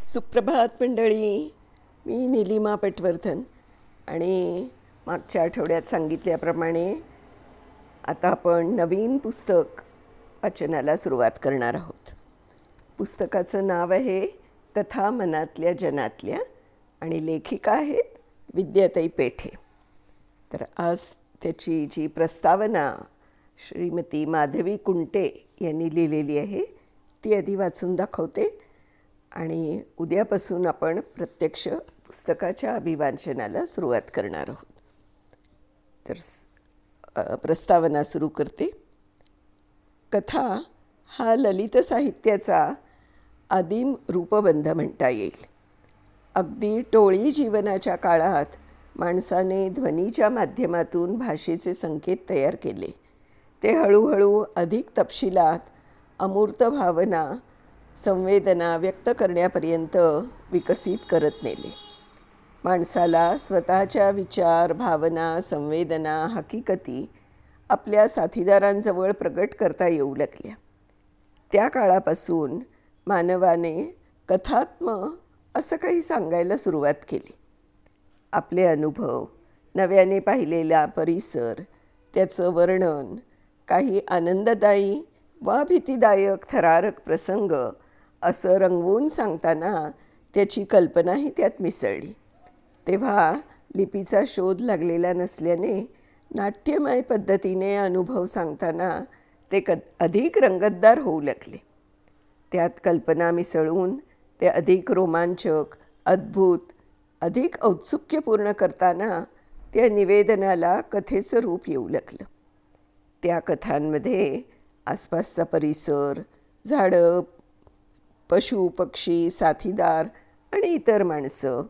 सुप्रभात मंडळी. मी निलिमा पटवर्धन आणि मागच्या आठवड्यात सांगितल्याप्रमाणे आता आपण नवीन पुस्तक वाचनाला सुरुवात करणार आहोत. पुस्तकाचं नाव आहे कथा मनातल्या जनातल्या आणि लेखिका आहेत विद्याताई पेठे. तर आज त्याची जी प्रस्तावना श्रीमती माधवी कुंटे यांनी लिहिलेली आहे ती आधी वाचून दाखवते. आणि उद्यापासून आपण प्रत्यक्ष पुस्तकाच्या अभिवाचनाला सुरुवात करणार आहोत. तर प्रस्तावना सुरू करते. कथा हा ललित साहित्याचा आदिम रूपबंध म्हणता येईल. अगदी टोळी जीवनाच्या काळात माणसाने ध्वनीच्या माध्यमातून भाषेचे संकेत तयार केले. ते हळूहळू अधिक तपशिलात अमूर्त भावना संवेदना व्यक्त करण्यापर्यंत विकसित करत नेले. माणसाला स्वतःच्या विचार भावना संवेदना हकीकती आपल्या साथीदारांजवळ प्रगट करता येऊ लागल्या. त्या काळापासून मानवाने कथात्म असं काही सांगायला सुरुवात केली. आपले अनुभव नव्याने पाहिलेला परिसर त्याचं वर्णन काही आनंददायी वा भीतीदायक थरारक प्रसंग असं रंगवून सांगताना त्याची कल्पनाही त्यात मिसळली. तेव्हा लिपीचा शोध लागलेला नसल्याने नाट्यमय पद्धतीने अनुभव सांगताना ते क अधिक रंगतदार होऊ लागले. त्यात कल्पना मिसळून ते अधिक रोमांचक अद्भुत अधिक औत्सुक्यपूर्ण करताना त्या निवेदनाला कथेचं रूप येऊ लागलं. त्या कथांमध्ये आसपासचा परिसर झाडं पशु पक्षी साथीदार आणि इतर माणसं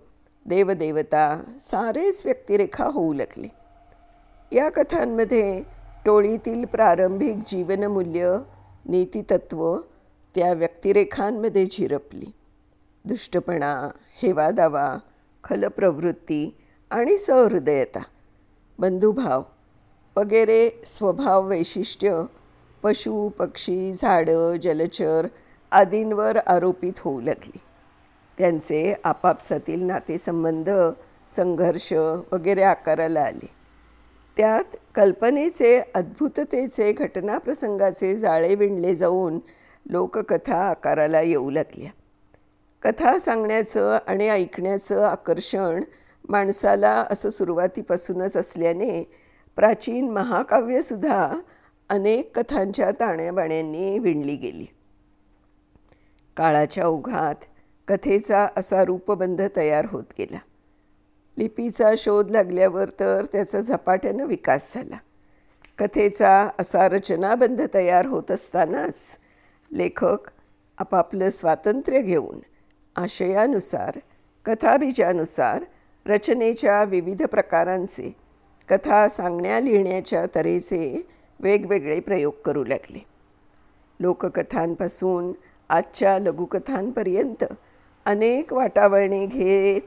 देवदेवता सारेच व्यक्तिरेखा होऊ लागले. या कथांमध्ये टोळीतील प्रारंभिक जीवनमूल्य नीतितत्व त्या व्यक्तिरेखांमध्ये झिरपली. दुष्टपणा हेवादावा खलप्रवृत्ती आणि सहृदयता बंधुभाव वगैरे स्वभाव वैशिष्ट्य पशु पक्षी झाडं जलचर आदींवर आरोपित होऊ लागली. त्यांचे आपापसातील नातेसंबंध संघर्ष वगैरे आकाराला आले. त्यात कल्पनेचे अद्भुततेचे घटनाप्रसंगाचे जाळे विणले जाऊन लोककथा आकाराला येऊ लागल्या. कथा सांगण्याचं आणि ऐकण्याचं आकर्षण माणसाला असं सुरुवातीपासूनच असल्याने प्राचीन महाकाव्यसुद्धा अनेक कथांच्या ताण्याबाण्यांनी विणली गेली. काळाच्या ओघात कथेचा असा रूपबंध तयार होत गेला. लिपीचा शोध लागल्यावर तर त्याचा झपाट्यानं विकास झाला. कथेचा असा रचनाबंध तयार होत असतानाच लेखक आपापलं स्वातंत्र्य घेऊन आशयानुसार कथाबीजानुसार रचनेच्या विविध प्रकारांचे कथा सांगण्या लिहिण्याच्या तऱ्हेचे वेगवेगळे प्रयोग करू लागले. लोककथांपासून आजच्या लघुकथांपर्यंत अनेक वाटावळणे घेत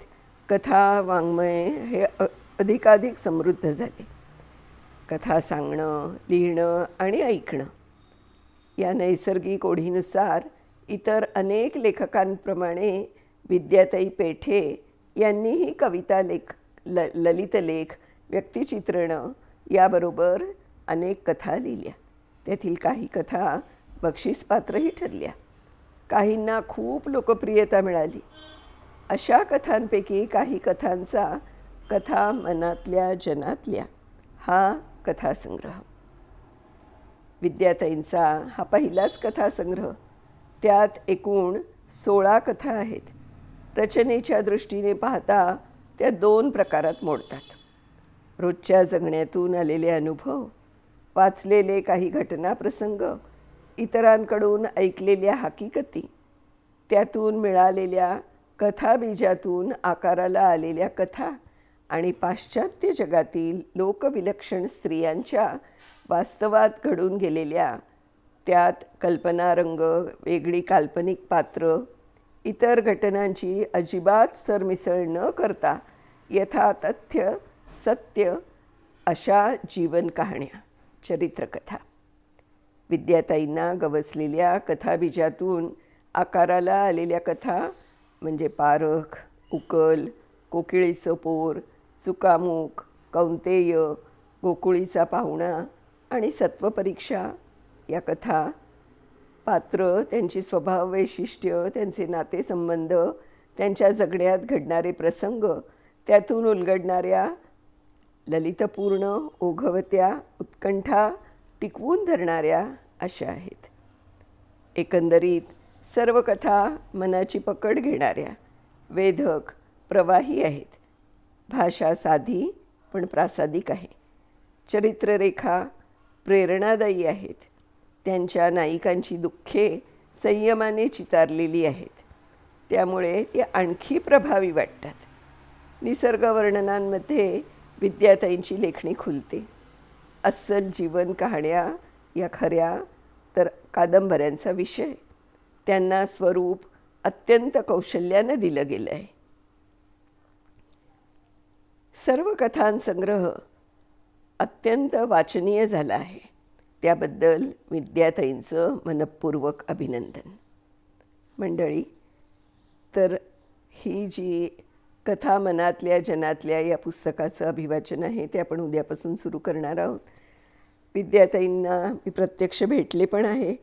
कथा वाङ्मय हे अ- अधिकाधिक समृद्ध झाले. कथा सांगणं लिहिणं आणि ऐकणं. या नैसर्गिक ओढीनुसार इतर अनेक लेखकांप्रमाणे विद्याताई पेठे यांनीही कविता लेख ल ललितलेख व्यक्तिचित्रणं याबरोबर अनेक कथा लिहिल्या. त्यातील काही कथा बक्षीसपात्रही ठरल्या. काहींना खूप लोकप्रियता मिळाली. अशा कथांपैकी काही कथांचा कथा मनातल्या जनातल्या हा कथासंग्रह. विद्याताईंचा हा पहिलाच कथासंग्रह. त्यात एकूण सोळा कथा आहेत. रचनेच्या दृष्टीने पाहता त्या दोन प्रकारात मोडतात. रोजच्या जगण्यातून आलेले अनुभव वाचलेले काही घटनाप्रसंग इतरांकडून ऐकलेल्या हकीकती त्यातून मिळालेल्या कथाबीजातून आकाराला आलेल्या कथा आणि पाश्चात्य जगातील लोकविलक्षण स्त्रियांच्या वास्तवात घडून गेलेल्या त्यात कल्पनारंग वेगळी काल्पनिक पात्र इतर घटनांची अजिबात सरमिसळ न करता यथातथ्य सत्य अशा जीवन कहाण्या चरित्रकथा. विद्याताईंना गवसलेल्या कथाबीजातून आकाराला आलेल्या कथा म्हणजे पारख उकल कोकिळीचं पोर चुकामुक कौंतेय गोकुळीचा पाहुणा आणि सत्वपरीक्षा या कथा पात्र त्यांची स्वभाव वैशिष्ट्य त्यांचे नातेसंबंध त्यांच्या जगण्यात घडणारे प्रसंग त्यातून उलगडणाऱ्या ललितपूर्ण ओघवत्या उत्कंठा टिकवून धरणाऱ्या अशा आहेत. एकंदरीत सर्व कथा मनाची पकड घेणाऱ्या वेधक प्रवाही आहेत. भाषा साधी पण प्रासादिक आहे. चरित्ररेखा प्रेरणादायी आहेत. त्यांच्या नायिकांची दुःखे संयमाने चितारलेली आहेत. त्यामुळे ती आणखी प्रभावी वाटतात. निसर्गवर्णनांमध्ये विद्याताईंची लेखणी खुलते. अस्सल जीवन कहाण्या या खऱ्या तर कादंबऱ्यांचा विषय. त्यांना स्वरूप अत्यंत कौशल्यानं दिलं गेलं आहे सर्व कथांसंग्रह अत्यंत वाचनीय झाला आहे. त्याबद्दल विद्याताईंचं मनपूर्वक अभिनंदन. मंडळी तर ही जी कथा मनातल्या जनातल्या या पुस्तकाचं अभिवाचन आहे ते आपण उद्यापासून सुरू करणार आहोत. विद्याताईंना मी प्रत्यक्ष भेटले पण आहे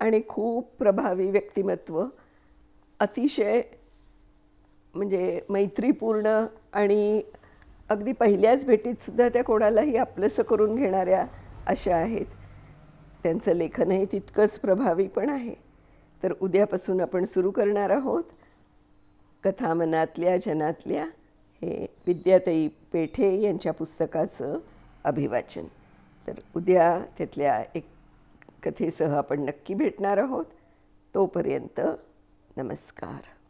आणि खूप प्रभावी व्यक्तिमत्व अतिशय म्हणजे मैत्रीपूर्ण आणि अगदी पहिल्याच भेटीतसुद्धा त्या कोणालाही आपलंसं करून घेणाऱ्या अशा आहेत. त्यांचं लेखनही तितकंच प्रभावी पण आहे. तर उद्यापासून आपण सुरू करणार आहोत. कथा मनातल्या जनातल्या हे विद्याताई पेठे यांच्या पुस्तकाचं अभिवाचन. तर उद्या त्यातल्या एक कथेसह आपण नक्की भेटणार आहोत. तोपर्यंत नमस्कार.